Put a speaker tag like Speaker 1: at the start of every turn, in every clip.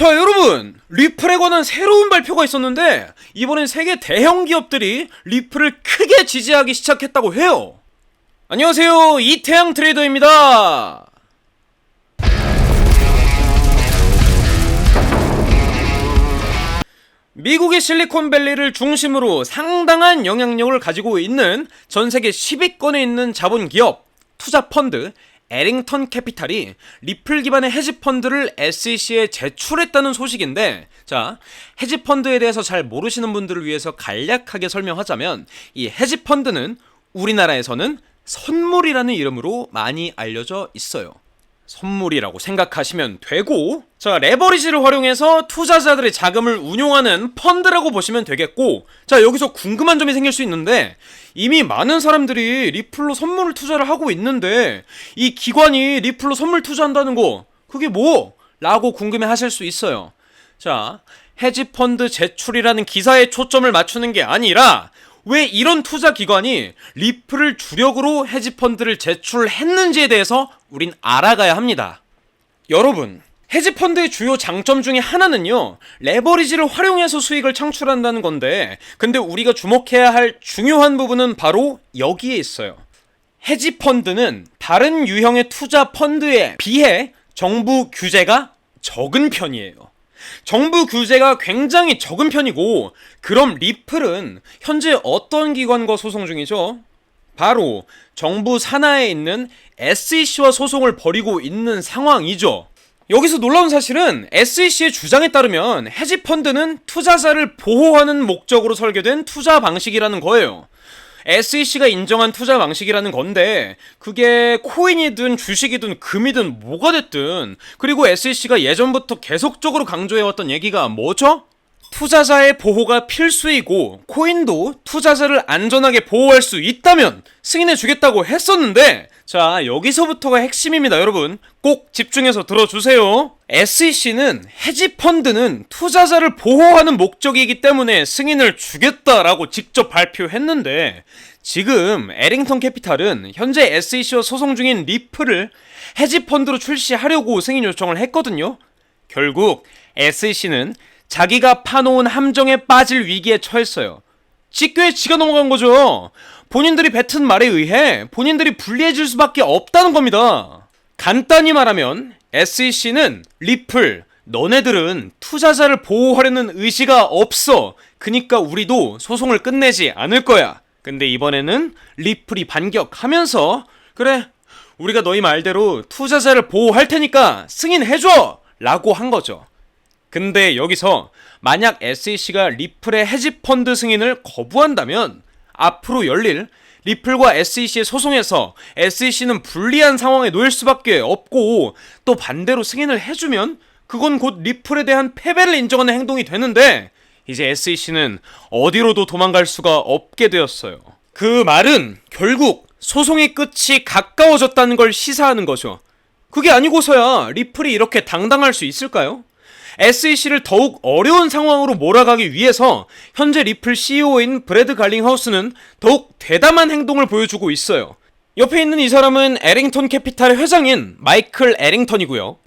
Speaker 1: 자 여러분. 리플에 관한 새로운 발표가 있었는데 이번엔 세계 대형 기업들이 리플을 크게 지지하기 시작했다고 해요. 안녕하세요. 이태양 트레이더입니다. 미국의 실리콘밸리를 중심으로 상당한 영향력을 가지고 있는 전 세계 10위권에 있는 자본 기업 투자 펀드 에링턴 캐피탈이 리플 기반의 헤지 펀드를 SEC에 제출했다는 소식인데 자, 헤지 펀드에 대해서 잘 모르시는 분들을 위해서 간략하게 설명하자면 이 헤지 펀드는 우리나라에서는 선물이라는 이름으로 많이 알려져 있어요. 선물이라고 생각하시면 되고 자 레버리지를 활용해서 투자자들의 자금을 운용하는 펀드라고 보시면 되겠고 자 여기서 궁금한 점이 생길 수 있는데 이미 많은 사람들이 리플로 선물을 투자를 하고 있는데 이 기관이 리플로 선물 투자한다는 거 그게 뭐? 라고 궁금해 하실 수 있어요 자 헤지 펀드 제출이라는 기사에 초점을 맞추는 게 아니라 왜 이런 투자 기관이 리플을 주력으로 헤지 펀드를 제출했는지에 대해서 우린 알아가야 합니다. 여러분, 헤지 펀드의 주요 장점 중에 하나는요. 레버리지를 활용해서 수익을 창출한다는 건데 근데 우리가 주목해야 할 중요한 부분은 바로 여기에 있어요. 헤지 펀드는 다른 유형의 투자 펀드에 비해 정부 규제가 적은 편이에요. 정부 규제가 굉장히 적은 편이고 그럼 리플은 현재 어떤 기관과 소송 중이죠? 바로 정부 산하에 있는 SEC와 소송을 벌이고 있는 상황이죠. 여기서 놀라운 사실은 SEC의 주장에 따르면 헤지 펀드는 투자자를 보호하는 목적으로 설계된 투자 방식이라는 거예요. SEC가 인정한 투자 방식이라는 건데 그게 코인이든 주식이든 금이든 뭐가 됐든 그리고 SEC가 예전부터 계속적으로 강조해왔던 얘기가 뭐죠? 투자자의 보호가 필수이고 코인도 투자자를 안전하게 보호할 수 있다면 승인해 주겠다고 했었는데 자 여기서부터가 핵심입니다 여러분. 꼭 집중해서 들어주세요. SEC는 헤지 펀드는 투자자를 보호하는 목적이기 때문에 승인을 주겠다라고 직접 발표했는데 지금 에링턴 캐피탈은 현재 SEC와 소송 중인 리플을 헤지 펀드로 출시하려고 승인 요청을 했거든요. 결국 SEC는 자기가 파놓은 함정에 빠질 위기에 처했어요. 직교에 지가 넘어간 거죠. 본인들이 뱉은 말에 의해 본인들이 불리해질 수밖에 없다는 겁니다. 간단히 말하면 SEC는 리플, 너네들은 투자자를 보호하려는 의지가 없어. 그니까 우리도 소송을 끝내지 않을 거야. 근데 이번에는 리플이 반격하면서 그래 우리가 너희 말대로 투자자를 보호할 테니까 승인해줘! 라고 한 거죠. 근데 여기서 만약 SEC가 리플의 헤지 펀드 승인을 거부한다면 앞으로 열릴 리플과 SEC의 소송에서 SEC는 불리한 상황에 놓일 수밖에 없고 또 반대로 승인을 해주면 그건 곧 리플에 대한 패배를 인정하는 행동이 되는데 이제 SEC는 어디로도 도망갈 수가 없게 되었어요. 그 말은 결국 소송의 끝이 가까워졌다는 걸 시사하는 거죠. 그게 아니고서야 리플이 이렇게 당당할 수 있을까요? SEC를 더욱 어려운 상황으로 몰아가기 위해서 현재 리플 CEO인 브래드 갈링하우스는 더욱 대담한 행동을 보여주고 있어요. 옆에 있는 이 사람은 에링턴 캐피탈의 회장인 마이클 에링턴이고요.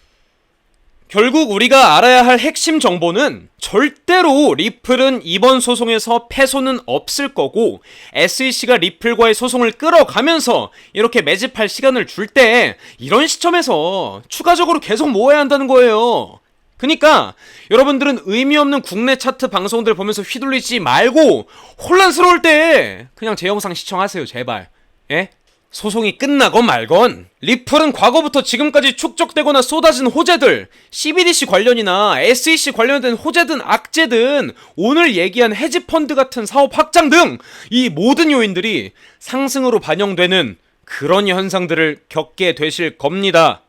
Speaker 1: 결국 우리가 알아야 할 핵심 정보는 절대로 리플은 이번 소송에서 패소는 없을 거고 SEC가 리플과의 소송을 끌어가면서 이렇게 매집할 시간을 줄 때 이런 시점에서 추가적으로 계속 모아야 한다는 거예요. 그니까 여러분들은 의미 없는 국내 차트 방송들 보면서 휘둘리지 말고 혼란스러울 때 그냥 제 영상 시청하세요 제발. 예? 소송이 끝나건 말건. 리플은 과거부터 지금까지 축적되거나 쏟아진 호재들 CBDC 관련이나 SEC 관련된 호재든 악재든 오늘 얘기한 헤지펀드 같은 사업 확장 등 이 모든 요인들이 상승으로 반영되는 그런 현상들을 겪게 되실 겁니다.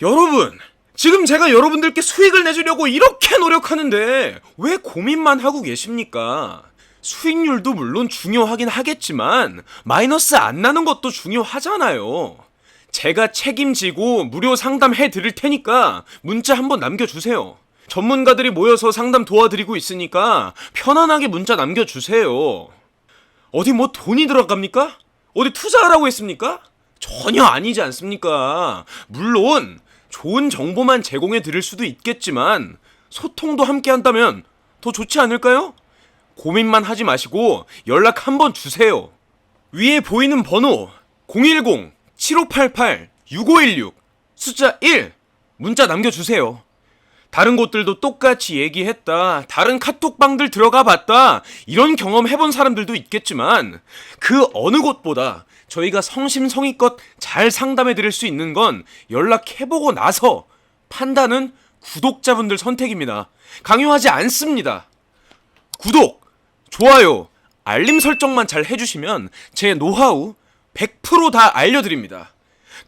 Speaker 1: 여러분 지금 제가 여러분들께 수익을 내주려고 이렇게 노력하는데 왜 고민만 하고 계십니까? 수익률도 물론 중요하긴 하겠지만 마이너스 안 나는 것도 중요하잖아요. 제가 책임지고 무료 상담해 드릴 테니까 문자 한번 남겨주세요. 전문가들이 모여서 상담 도와드리고 있으니까 편안하게 문자 남겨주세요. 어디 뭐 돈이 들어갑니까? 어디 투자하라고 했습니까? 전혀 아니지 않습니까? 물론 좋은 정보만 제공해 드릴 수도 있겠지만 소통도 함께 한다면 더 좋지 않을까요? 고민만 하지 마시고 연락 한번 주세요. 위에 보이는 번호 010-7588-6516 숫자 1 문자 남겨주세요. 다른 곳들도 똑같이 얘기했다. 다른 카톡방들 들어가 봤다. 이런 경험 해본 사람들도 있겠지만 그 어느 곳보다 저희가 성심성의껏 잘 상담해 드릴 수 있는 건 연락해보고 나서 판단은 구독자분들 선택입니다. 강요하지 않습니다. 구독, 좋아요, 알림 설정만 잘 해주시면 제 노하우 100%다 알려드립니다.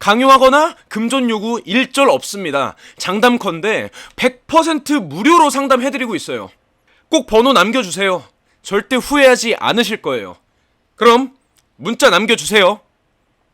Speaker 1: 강요하거나 금전 요구 일절 없습니다. 장담컨대 100% 무료로 상담해드리고 있어요. 꼭 번호 남겨주세요. 절대 후회하지 않으실 거예요. 그럼 문자 남겨주세요.